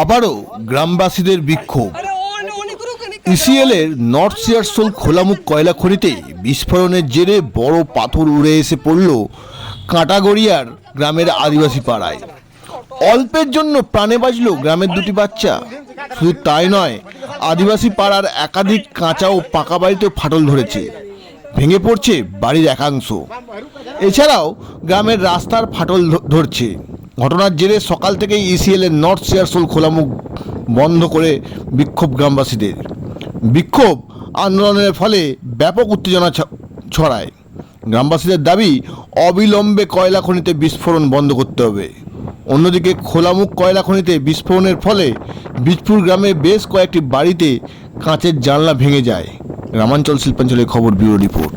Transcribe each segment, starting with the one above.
আবারও গ্রামবাসীদের বিক্ষোভ। ইসিএল এর নর্থ সিয়ারসোল খোলামুখ কয়লা খনিতে বিস্ফোরণের জেরে বড় পাথর উড়ে এসে পড়ল কাঁটাগড়িয়ার গ্রামের আদিবাসী পাড়ায়। অল্পের জন্য প্রাণে বাঁচল গ্রামের দুটি বাচ্চা। শুধু তাই নয়, আদিবাসী পাড়ার একাধিক কাঁচা ও পাকা বাড়িতেও ফাটল ধরেছে। ভেঙে পড়ছে বাড়ির একাংশ। এছাড়াও গ্রামের রাস্তার ফাটল ধরছে। ঘটনার জেরে সকাল থেকেই ইসিএল এর নর্থ সিয়ারসোল খোলামুখ বন্ধ করে বিক্ষোভ গ্রামবাসীদের। বিক্ষোভ আন্দোলনের ফলে ব্যাপক উত্তেজনা ছড়ায়। গ্রামবাসীদের দাবি, অবিলম্বে কয়লা খনিতে বিস্ফোরণ বন্ধ করতে হবে। অন্যদিকে খোলামুখ কয়লা খনিতে বিস্ফোরণের ফলে বীজপুর গ্রামে বেশ কয়েকটি বাড়িতে কাঁচের জানলা ভেঙে যায়। গ্রামাঞ্চল শিল্পাঞ্চলের খবর, ব্যুরো রিপোর্ট।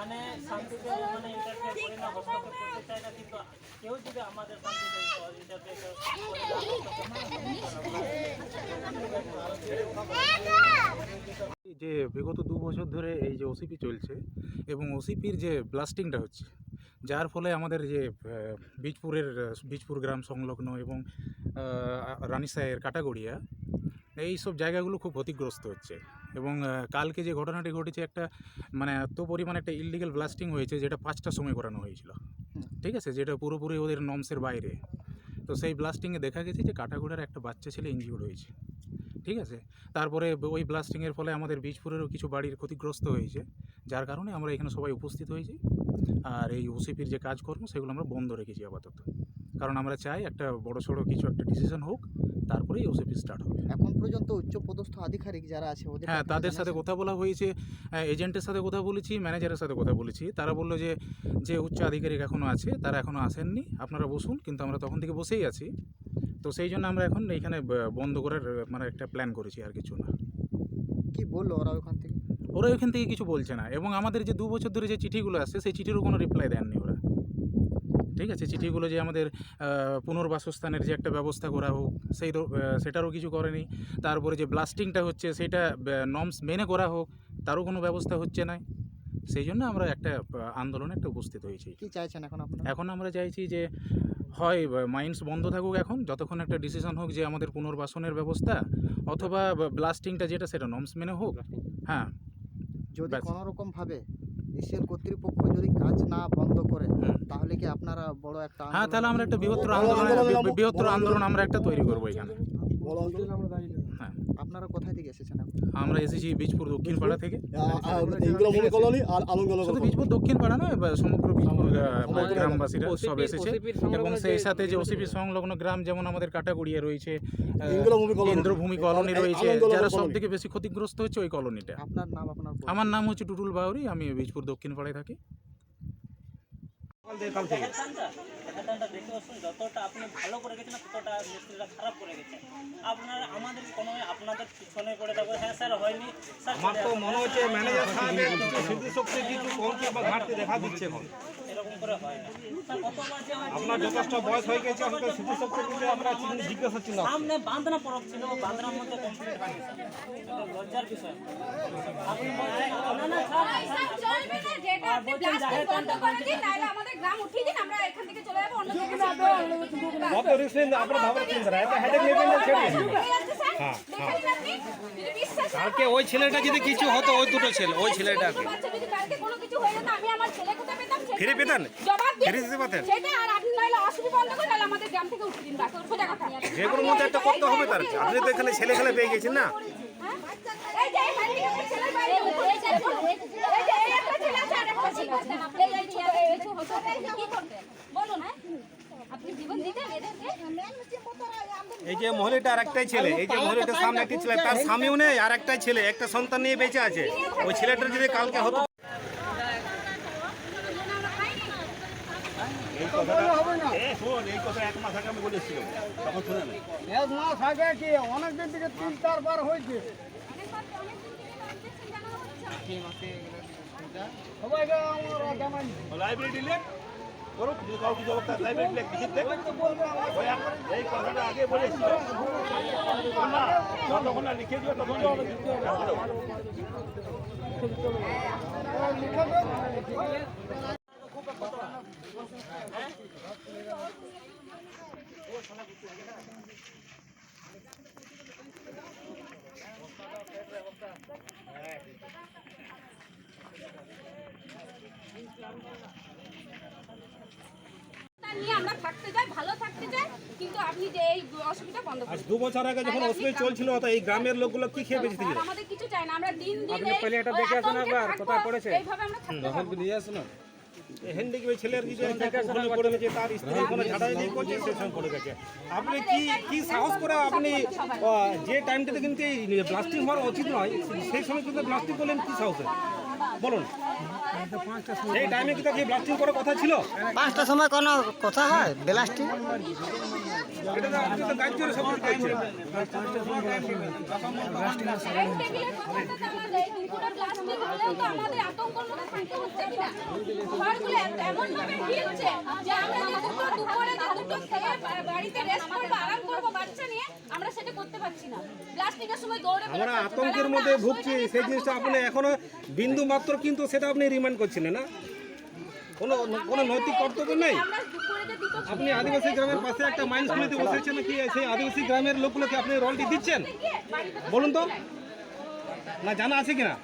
মানে শান্তিতে মানে ইন্টারফেয়ার করি না হস্তক্ষেপ করতে চাই না কিন্তু কেউ যদি আমাদের শান্তিতে যে বিগত দু বছর ধরে এই যে ওসিপি চলছে এবং ওসিপির যে ব্লাস্টিংটা হচ্ছে যার ফলে আমাদের যে বীজপুরের বীজপুর গ্রাম সংলগ্ন এবং আহ, রানীসাহের কাটাগড়িয়া এই সব জায়গাগুলো খুব ক্ষতিগ্রস্ত হচ্ছে। এবং কালকে যে ঘটনাটি ঘটেছে একটা মানে এত পরিমাণে একটা ইলিগাল ব্লাস্টিং হয়েছে যেটা পাঁচটার সময় করানো হয়েছিল। ঠিক আছে? যেটা পুরোপুরি ওদের নমসের বাইরে। তো সেই ব্লাস্টিংয়ে দেখা গেছে যে কাটাগড়ার একটা বাচ্চা ছেলে ইনজিওর্ড হয়েছে। ঠিক আছে? তারপরে ওই ব্লাস্টিংয়ের ফলে আমাদের বীজপুরেরও কিছু বাড়ির ক্ষতিগ্রস্ত হয়েছে। যার কারণে আমরা এখানে সবাই উপস্থিত হয়েছি। আর এই ওসিপির যে কাজকর্ম সেগুলো আমরা বন্ধ রেখেছি আপাতত। কারণ আমরা চাই একটা বড় সড়ো কিছু একটা ডিসিশন হোক তারপরেই ওসিপি স্টার্ট হবে। এখন পর্যন্ত উচ্চ পদস্থ আধিকারিক যারা আছে ওদের হ্যাঁ তাদের সাথে কথা বলা হয়েছে এজেন্টের সাথে কথা বলেছি ম্যানেজারের সাথে কথা বলেছি। তারা বলল যে যে উচ্চ আধিকারিক এখনও আছে তারা এখনও আসেননি আপনারা বসুন কিন্তু আমরা তখন থেকে বসেই আছি। তো সেই জন্য আমরা এখন এইখানে বন্ধ করার মানে একটা প্ল্যান করেছি আর কিছু না। কি বলল ওরা ওখান থেকে? ওরা ওইখান থেকে কিছু বলছে না। এবং আমাদের যে দু বছর ধরে যে চিঠিগুলো আসছে সেই চিঠিরও কোনো রিপ্লাই দেননি ওরা। ঠিক আছে? চিঠিগুলো যে আমাদের পুনর্বাসস্থানের যে একটা ব্যবস্থা করা হোক সেই সেটারও কিছু করেনি। তারপরে যে ব্লাস্টিংটা হচ্ছে সেটা নর্মস মেনে করা হোক তারও কোনো ব্যবস্থা হচ্ছে না। সেই জন্য আমরা একটা আন্দোলনে একটা উপস্থিত হয়েছি। কি চাইছেন এখন আপনারা? এখন আমরা চাইছি যে হয় মাইন্স বন্ধ থাকুক এখন যতক্ষণ একটা ডিসিশন হোক যে আমাদের পুনর্বাসনের ব্যবস্থা অথবা ব্লাস্টিংটা যেটা সেটা নর্মস মেনে হোক। হ্যাঁ। যদি ব্যাস। কোনো রকম ভাবে এশিয়ার কর্তৃপক্ষ যদি কাজ না বন্ধ করে তাহলে কি আপনারা বড় একটা হ্যাঁ তাহলে আমরা একটা বৃহত্তর আন্দোলন বৃহত্তর আন্দোলন আমরা একটা তৈরি করব এখানে। হ্যাঁ। আপনারা কোথায় থেকে এসেছেন আমরা এসেছি বীজপুর দক্ষিণ পাড়া থেকে। শুধু বীজপুর দক্ষিণ পাড়া নয় সমগ্র বীজপুর গ্রামবাসীরা সব এসেছে। এবং সেই সাথে যে ওসিপি সংলগ্ন গ্রাম যেমন আমাদের কাটাগড়িয়া রয়েছে ইন্দ্রভূমি কলোনি। রয়েছে যারা সব থেকে বেশি ক্ষতিগ্রস্ত হচ্ছে ওই কলোনিটা। আপনার নাম আপনার আমার নাম হচ্ছে টুটুল বাউরি আমি বীজপুর দক্ষিণ পাড়ায় থাকি। যতটা আপনি ভালো করে গেছেন ততটা মিস্ত্রিরা খারাপ করে গেছে। আপনারা আমাদের কোনো আপনাদের পিছনে পড়ে থাকবে হ্যাঁ স্যার হয়নি। স্যার আমার তো মনে হচ্ছে ম্যানেজার সাহেবের কিছু স্মৃতিশক্তি কিছু কমতি বা ঘাটতি দেখা দিচ্ছে এখন। এরকম করে হয় আপনার যথেষ্ট বয়স হয়ে গেছে স্মৃতিশক্তি আমরা জিজ্ঞাসা ছিল সামনে বাঁধনা পরব ছিল বাঁধনার মধ্যে কমপ্লিট হয়নি লজ্জার বিষয়। আপনি বলছেন না না স্যার চলবে না যেটা আপনি ব্লাস্ট বন্ধ করে দিন নাহলে আমাদের গ্রাম উঠিয়ে দিন আমরা এখান থেকে চলে যাব অন্য জায়গায় কত রিসেন্ট আপনার ভাবনা এটা হেডেক নেবেন ছেড়ে হ্যাঁ কালকে ওই ছেলেটা যদি কিছু হতো ওই দুটো ছেলে ওই ছেলেটাকে বাচ্চা যদি কালকে কোনো কিছু হয়ে যেত আমি আমার ছেলে কোথায় পেতাম সেটা ফিরে পেতেন? ফিরে দিতে পারতেন? যে কোনো মধ্যে একটা করতে হবে তার আপনি তো এখানে ছেলে খেলে পেয়ে গেছেন না হ্যাঁ? এই যে মহিলাটা আর একটাই ছেলে এই যে মহিলাটার সামনে একটি ছেলে তার স্বামীও নেই আর একটাই ছেলে একটা সন্তান নিয়ে বেঁচে আছে। ওই ছেলেটার যদি কালকে হতো এই কথাটা শোন এই কথা এক মাস আগে আমি বলেছিলাম তখন শুনে না। এক মাস আগে কি অনেকদিন থেকে তিন চারবার হয়েছে। লাইব্রেরি করুক, যদি কাউ কিছু অবস্থা লাইব্রেরি ডিলেট লিখিত দেখ এই কথাটা আগে বলেছিল না লিখে দিও তখন তা নিয়ে আমরা থাকতে চাই ভালো থাকতে চাই কিন্তু আপনি যে এই অসুবিধা বন্ধ আজ দু বছর আগে যখন অসুবিধা চলছিল তো এই গ্রামের লোকগুলো কি খেয়ে বেঁচে ছিল? আমাদের কিছু চাই না আমরা দিন দিন আপনি এটা ওই দেখে আসুন একবার, থাকব, পড়েছে? এইভাবে আমরা থাকতে পারব না। হেন্ডিক ওই ছেলের ওখানে পড়ে গেছে তার স্ত্রী ওখানে ঝাড়াঝাড়ি করছে সে পড়ে গেছে। আপনি কি কি সাহস করে আপনি যে টাইমটাতে কিন্তু ব্লাস্টিং হওয়ার উচিত নয় সেই সময় কিন্তু ব্লাস্টিং করলেন কি সাহসে? বলুন। সেই টাইমে কি তাকে ব্লাস্টিং করার কথা ছিল? পাঁচটার সময় কোনো কথা হয়? বেলাস্টিং আমরা। আতঙ্কের মধ্যে ভুগছি, সেই জিনিসটা আপনি এখনও বিন্দু মাত্র কিন্তু সেটা আপনি রিমান্ড করছিলেন না কোনো কোনো নৈতিক কর্তব্য নেই। আপনি আদিবাসী গ্রামের পাশে একটা মাইন্স খুলিতে বসেছেন কি সেই আদিবাসী গ্রামের লোকগুলোকে আপনি রলটি দিচ্ছেন? বলুন তো। না জানা আছে কিনা?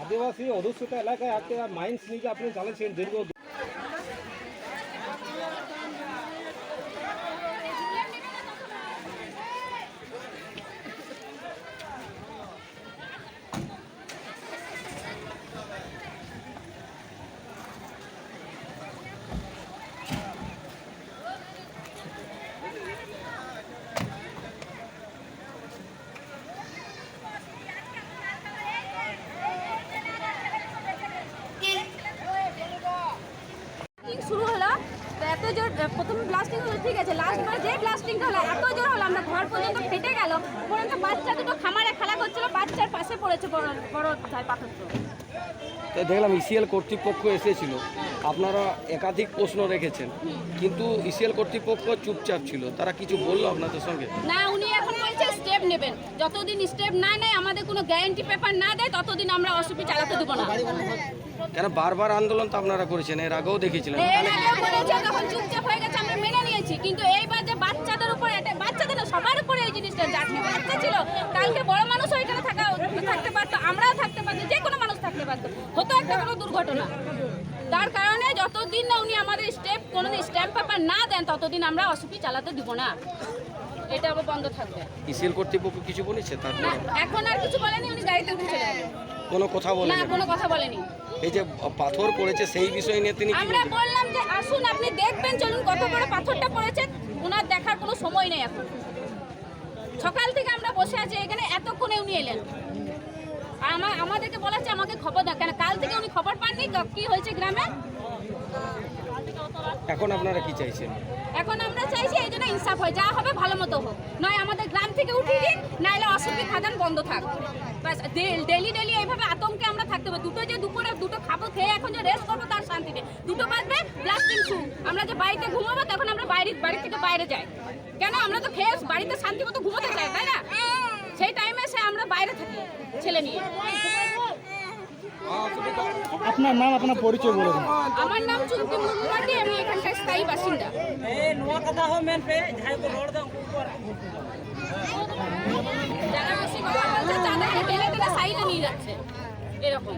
আদিবাসী অধ্যুষিত এলাকায় একটা মাইন্স নিয়ে আপনি চালাচ্ছেন দীর্ঘ ব্লাস্টিং শুরু হলো তো এত জোর প্রথম ব্লাস্টিং হলো ঠিক আছে লাস্ট বার যে ব্লাস্টিংটা হলো এত জোর হলো আমরা ঘর পর্যন্ত ফেটে গেল। পর্যন্ত বাচ্চা দুটো খামারে খেলা করছিল বাচ্চার পাশে পড়েছে বড় বড় পাথর দেখলাম ইসিএল কর্তৃপক্ষ এসেছিল। আপনারা একাধিক প্রশ্ন রেখেছেন। কিন্তু ইসিএল কর্তৃপক্ষ চুপচাপ ছিল। তারা কিছু বলল আপনাদের সঙ্গে? না উনি এখন বলছে স্টেপ নেবেন। যতদিন স্টেপ না নেয় আমাদের কোনো গ্যারান্টি পেপার না দেয় ততদিন আমরা অসুবি চালাতে দেবো না। কেন বারবার আন্দোলন তো আপনারা করেছেন? এর আগেও দেখেছিলেন এর আগেও করেছে তখন চুপচাপ হয়ে গেছে আমরা মেনে নিয়েছি। কিন্তু এইবার যে বাচ্চাদের উপর সবার উপরে এই জিনিসটা যাচ্ছে। বাচ্চা ছিল কালকে বড় মানুষ ওইখানে থাকা থাকতে পারতো আমরাও থাকতে পারতো যে কোনো মানুষ থাকতে পারতো। হতো একটা কোনো দুর্ঘটনা। তার কারণে যতদিন না উনি আমাদের স্টেপ কোনো স্ট্যাম্প পেপার না দেন ততদিন আমরা অসুখী চালাতে দিব না। এটা আবার বন্ধ থাকবে। ইসিএল কর্তৃপক্ষ কিছু বলেছে? না এখন আর কিছু বলেনি উনি গাড়িতে উঠে চলে গেলেন। কোনো কথা বলেনি? না কোনো কথা বলেনি। এই যে পাথর পড়েছে সেই বিষয় নিয়ে তিনি আমরা বললাম যে আসুন আপনি দেখবেন চলুন কত বড় পাথরটা পড়েছে ওনার দেখার কোনো সময় নেই এখন সকাল থেকে আমরা বসে আছি এখানে এতক্ষণে উনি এলেন। আর আমা আমাদেরকে বলেছে আমাকে খবর দাও। কেন? কাল থেকে উনি খবর পাননি? ক- হয়েছে গ্রামে? এখন আপনারা কি চাইছেন? এখন আমরা চাইছি এই জন্য ইনসাফ হয়। যা হবে ভালো মতো হোক। নয় আমাদের গ্রাম থেকে উঠিয়ে দিন নাহলে অসুখী খাদান বন্ধ থাক। ডেলি ডেলি এইভাবে আতঙ্কে আমরা থাকতে হবে দুটো যে দুপুরে দুটো খাব খেয়ে এখন যে রেস্ট করব তার শান্তি নেই দুটো বাজবে ব্লাস্টিং শু আমরা যে বাড়িতে ঘুমাবো তখন আমরা বাইরে বাড়ি থেকে বাইরে যাই। কেন? আমরা তো খেয়ে বাড়িতে শান্তি মতো ঘুমোতে চাই তাই না? সেই টাইমে সে আমরা বাইরে থাকি ছেলে নিয়ে। আপনার নাম আপনার পরিচয় বলে দিন। আমার নাম চুমকি মুর্মুমাটি আমি এখানকার স্থায়ী বাসিন্দা। যারা বেশি কথা বলছে তাদেরকে টেনে টেনে সাইডে নিয়ে যাচ্ছে এরকম।